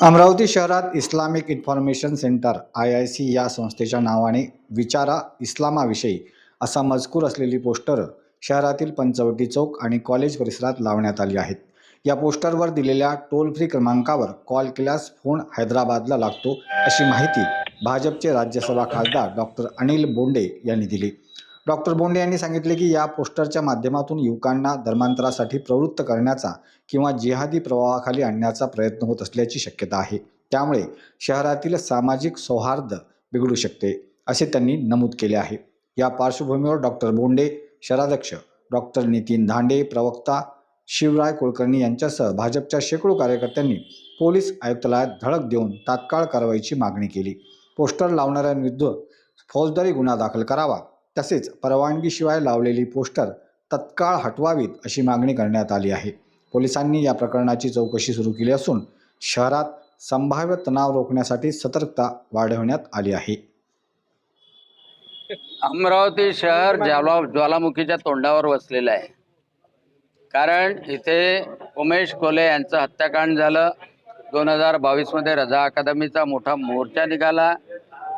अमरावती शहरात Islamic information centre I I C या संस्थेच्या नावाने विचारा इस्लामाविषयी असा मजकूर असलेली पोस्टर शहरातील पंचवटी चौक आणि कॉलेज परिसरात लावण्यात आली आहेत. या पोस्टरवर दिलेल्या टोल फ्री क्रमांकावर कॉल केल्यास फोन हैदराबादला लागतो अशी माहिती भाजपचे राज्यसभा खासदार डॉक्टर अनिल बोंडे यांनी दिली. डॉक्टर बोंडे यांनी सांगितले की या पोस्टरच्या माध्यमातून युवकांना धर्मांतरासाठी प्रवृत्त करण्याचा किंवा जिहादी प्रवाहाखाली आणण्याचा प्रयत्न होत असल्याची शक्यता आहे. त्यामुळे शहरातील सामाजिक सौहार्द बिघडू शकते असे त्यांनी नमूद केले आहे. या पार्श्वभूमीवर डॉक्टर बोंडे शहराध्यक्ष डॉक्टर नितीन धांडे प्रवक्ता शिवराय कुलकर्णी यांच्यासह भाजपच्या शेकडो कार्यकर्त्यांनी पोलीस आयुक्तालयात धडक देऊन तात्काळ कारवाईची मागणी केली. पोस्टर लावणाऱ्यांविरुद्ध फौजदारी गुन्हा दाखल करावा तसेच परवानगीशिवाय लावलेली पोस्टर तत्काळ हटवावीत अशी मागणी करण्यात आली आहे. पोलिसांनी या प्रकरणाची चौकशी सुरू केली असून शहरात संभाव्य तणाव रोखण्यासाठी सतर्कता वाढवण्यात आली आहे. अमरावती शहर ज्वाला ज्वालामुखीच्या तोंडावर वसलेलं आहे. कारण इथे उमेश कोले यांचं हत्याकांड झालं. दोन हजार बावीसमध्ये रजा अकादमीचा मोठा मोर्चा निघाला.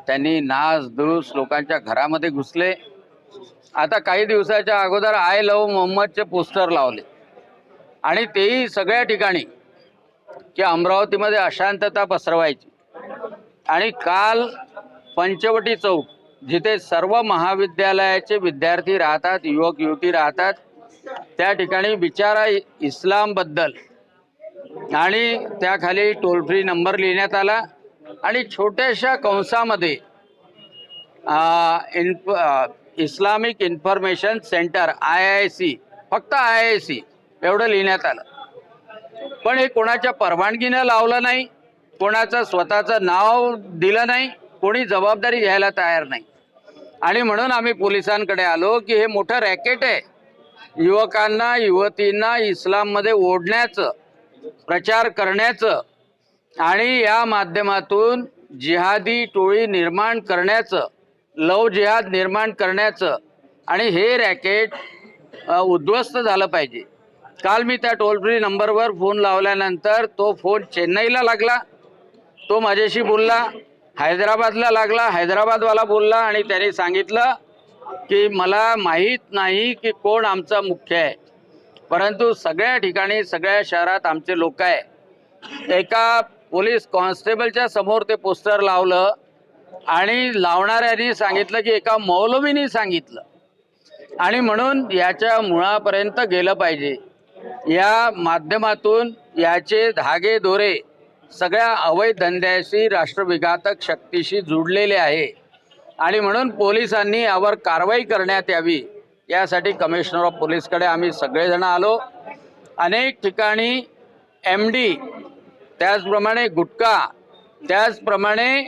त्यांनी नाच दुरुस लोकांच्या घरामध्ये घुसले. आता काही दिवसाच्या अगोदर आय लव मोहम्मदचे पोस्टर लावले. आणि तेही सगळ्या ठिकाणी की अमरावतीमध्ये अशांतता पसरवायची. आणि काल पंचवटी चौक जिथे सर्व महाविद्यालयाचे विद्यार्थी राहतात युवक युवती राहतात त्या ठिकाणी बिचारा इस्लामबद्दल आणि त्याखाली टोल फ्री नंबर लिहिण्यात आला. आणि छोट्याशा कंसामध्ये इन्फ Islamic information centre I I C फक्त आय आय सी एवढं लिहिण्यात आलं. पण हे कोणाच्या परवानगीनं लावलं नाही कोणाचं स्वतःचं नाव दिलं नाही कोणी जबाबदारी घ्यायला तयार नाही. आणि म्हणून आम्ही पोलिसांकडे आलो की हे मोठं रॅकेट आहे. युवकांना युवतींना इस्लाममध्ये ओढण्याचं प्रचार करण्याचं आणि या माध्यमातून जिहादी टोळी निर्माण करण्याचं लव जिहाद निर्माण करण्याचं आणि हे रॅकेट उद्ध्वस्त झालं पाहिजे. काल मी त्या टोल फ्री नंबरवर फोन लावल्यानंतर तो फोन चेन्नईला लागला. तो माझ्याशी बोलला हैदराबादला लागला हैदराबादवाला बोलला आणि त्याने सांगितलं की मला माहीत नाही की कोण आमचा मुख्य आहे. परंतु सगळ्या ठिकाणी सगळ्या शहरात आमचे लोक आहे. एका पोलीस कॉन्स्टेबलच्या समोर ते पोस्टर लावलं आणि लावणाऱ्यांनी सांगितलं की एका मौलवीनी सांगितलं. आणि म्हणून याच्या मुळापर्यंत गेलं पाहिजे. या माध्यमातून याचे धागे दोरे सगळ्या अवैध धंद्याशी राष्ट्रविघातक शक्तीशी जुडलेले आहे. आणि म्हणून पोलिसांनी यावर कारवाई करण्यात यावी यासाठी कमिशनर ऑफ पोलीसकडे आम्ही सगळेजण आलो. अनेक ठिकाणी एम डी त्याचप्रमाणे गुटखा त्याचप्रमाणे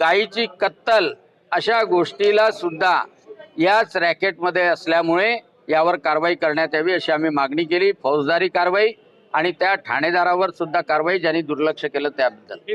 गाईची कत्तल अशा गोष्टीला सुद्धा याच रॅकेटमध्ये असल्यामुळे यावर कारवाई करण्यात यावी अशी आम्ही मागणी केली. फौजदारी कारवाई आणि त्या ठाणेदारावर सुद्धा कारवाई ज्यांनी दुर्लक्ष केलं त्याबद्दल.